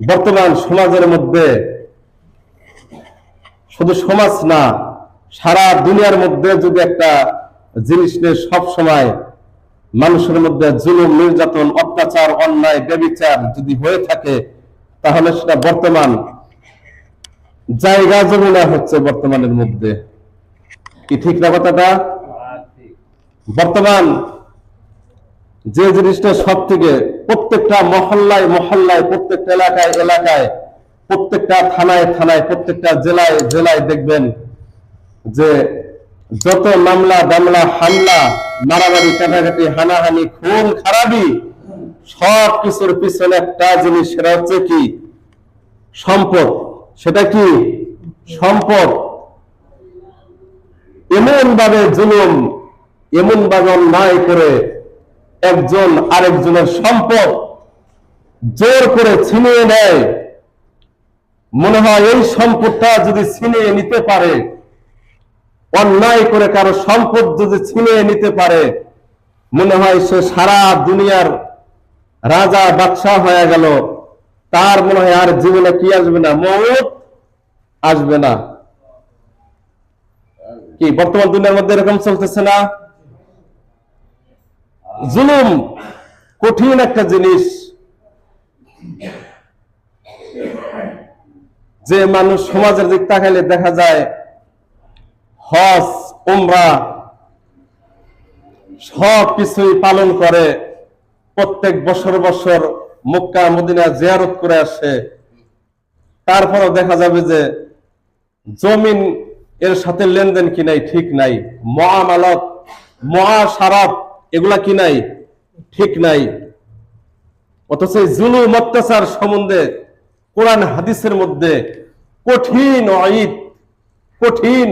বর্তমান সমাজের মধ্যে শুধু সমাজ না, সারা দুনিয়ার মধ্যে যদি একটা জিনিস নিয়ে সব সময় মানুষের মধ্যে জুলুম, নির্যাতন, অত্যাচার, অন্যায়, ব্যবিচার যদি হয়ে থাকে, তাহলে সেটা বর্তমান জায়গা জমিনা হচ্ছে বর্তমানের মধ্যে। কি ঠিক না কথাটা? বর্তমান যে জিনিসটা সব থেকে প্রত্যেকটা মহল্লায় মহল্লায়, প্রত্যেকটা এলাকায় এলাকায়, প্রত্যেকটা থানায় থানায়, প্রত্যেকটা জেলায় জেলায় দেখবেন যে যত মামলা দামলা হামলা, মারামারি, কাটাকাটি, হানাহানি, খুন, খারাপি, সব কিছুর পিছনে একটা জিনিস, সেটা হচ্ছে কি? সম্পদ। সেটা কি? সম্পদ। এমন ভাবে জুলুম এমন ভাবে অন্যায় করে একজন আরেকজনের সম্পদ জোর করে ছিনিয়ে নেয়। মনে হয় এই সম্পদটা যদি ছিনিয়ে নিতে পারে, অন্যায় করে কারও সম্পদ যদি ছিনিয়ে নিতে পারে, মনে হয় সে সারা দুনিয়ার রাজা বাদশাহ হয়ে গেল। তার মনে হয় আর জীবনে কি আসবে না? মৌত আসবে না। কি, বর্তমান দুনিয়ার মধ্যে এরকম চলতেছে না? জুলুম কঠিন একটা জিনিস। যে মানুষ সমাজের দিক তাকাইলে দেখা যায়, হজ, উমরা, সব কিছুই পালন করে। প্রত্যেক বছর বছর মক্কা, মদিনা জিয়ারত করে আসে। তারপরও দেখা যাবে যে জমিন এর সাথে লেনদেন কি নাই, ঠিক নাই। মহামালত মহাসারাত এগুলা কি নাই? ঠিক নাই। অথচ জুলুম, অত্যাচার সম্বন্ধে কোরআন, হাদিসের মধ্যে কঠিন অঈদ কঠিন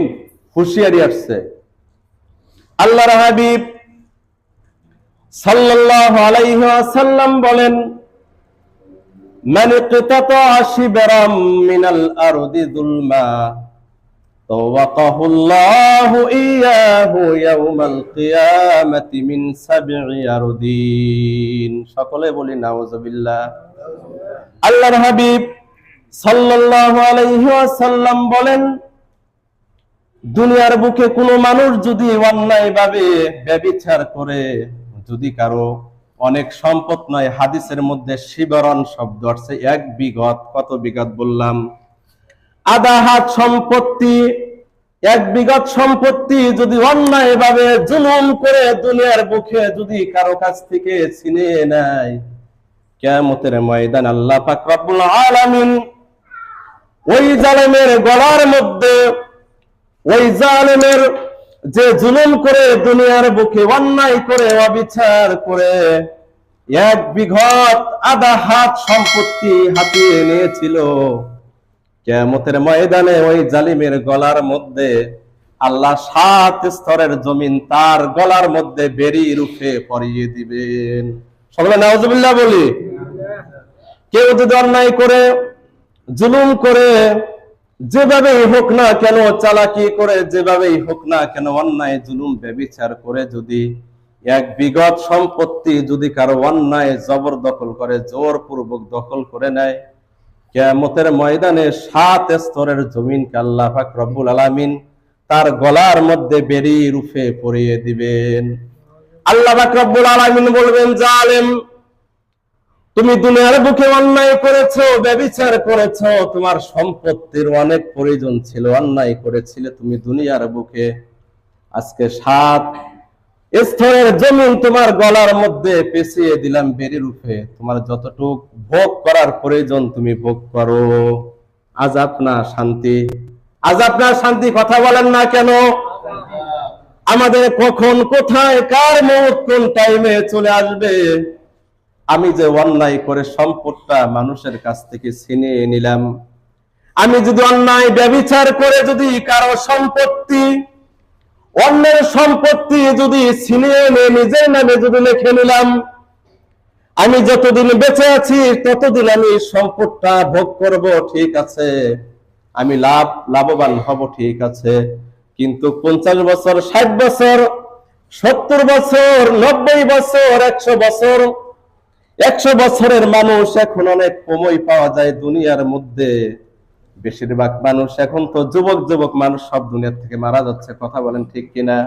হুঁশিয়ারি আসছে। আল্লাহর হাবিব সাল্লাল্লাহু আলাইহি ওয়াসাল্লাম বলেন, মান ইকতাতা শিবরাম মিনাল আরদি যুলমা। طوقه الله إياه يوم القيامة من سبع أرضين সকলে বলি নাউজুবিল্লাহ আল্লাহর হাবিব সাল্লাল্লাহু আলাইহি ওয়াসাল্লাম বলেন দুনিয়ার বুকে কোনো মানুষ যদি অন্যায়ভাবে ব্যভিচার করে যদি কারো অনেক সম্পদ নয় হাদিসের মধ্যে শিবরণ শব্দ আসছে এক বিগত কত বিগত বললাম আধা হাত সম্পত্তি, এক বিগত সম্পত্তি যদি অন্যায় ভাবে জুলুম করে দুনিয়ার বুকে যদি কারও কাছ থেকে ছিনিয়ে নেয় কেমতের ময়দান আল্লাহ পাক আলামিন ওই জালেমের গলার মধ্যে, ওই জালেমের যে জুলুম করে দুনিয়ার বুকে অন্যায় করে, অবিচার করে, এক বিঘত আধা হাত সম্পত্তি হাতিয়ে নিয়েছিল। কেমতের ময়দানে ওই জালিমের গলার মধ্যে আল্লাহ সাত স্তরের জমিন তার গলার মধ্যে বেরি রূপে পরিয়ে দিবেন। সকলে নাওজুবিল্লাহ বলি। কেউ যদি অন্যায় করে, জুলুম করে, যেভাবেই হোক না কেন, চালাকি করে, যেভাবেই হোক না কেন, অন্যায়, জুলুম, ব্যবিচার করে যদি এক বিগত সম্পত্তি যদি কারও অন্যায় জবরদখল করে, জোরপূর্বক দখল করে নেয় কেয়ামতের ময়দানে সাত স্তরের জমিনকে আল্লাহ পাক রব্বুল আলামিন তার গলার মধ্যে বেরি রূপে পরিয়ে দিবেন। আল্লাহ পাক রব্বুল আলামিন বলবেন, জালেম, তুমি দুনিয়ার বুকে অন্যায় করেছ, ব্যবিচার করেছ, তোমার সম্পত্তির অনেক প্রয়োজন ছিল, অন্যায় করেছিলে তুমি দুনিয়ার বুকে। আজকে সাত স্তরের জমিন তোমার গলার মধ্যে পেঁচিয়ে দিলাম বেরি রূপে। তোমার যতটুক ভোগ করার প্রয়োজন তুমি ভোগ করো। আজ আপনার শান্তি। আজ আপনার শান্তি কথা বলেন না কেন? আমাদের কখন, কোথায়, কার মুহূর্ত, কোন টাইমে চলে আসবে? আমি যে অন্যায় করে সম্পদটা মানুষের কাছ থেকে ছিনিয়ে নিলাম। আমি যদি অন্যায়, ব্যবিচার করে যদি কারও সম্পত্তি অন্যের সম্পত্তি যদি ছিনিয়ে এনে নিজের নামে যদি লিখে নিলাম, আমি যতদিন বেঁচে আছি, ততদিন আমি সম্পদটা ভোগ করব, ঠিক আছে। আমি লাভ, লাভবান হব, ঠিক আছে। কিন্তু পঞ্চাশ বছর, ষাট বছর, সত্তর বছর, নব্বই বছর, একশো বছর, একশো বছরের মানুষ এখন অনেক কমই পাওয়া যায় দুনিয়ার মধ্যে। বেশিরভাগ মানুষ এখন তো যুবক যুবক মানুষ সব দুনিয়ার থেকে মারা যাচ্ছে, কথা বলেন ঠিক কিনা?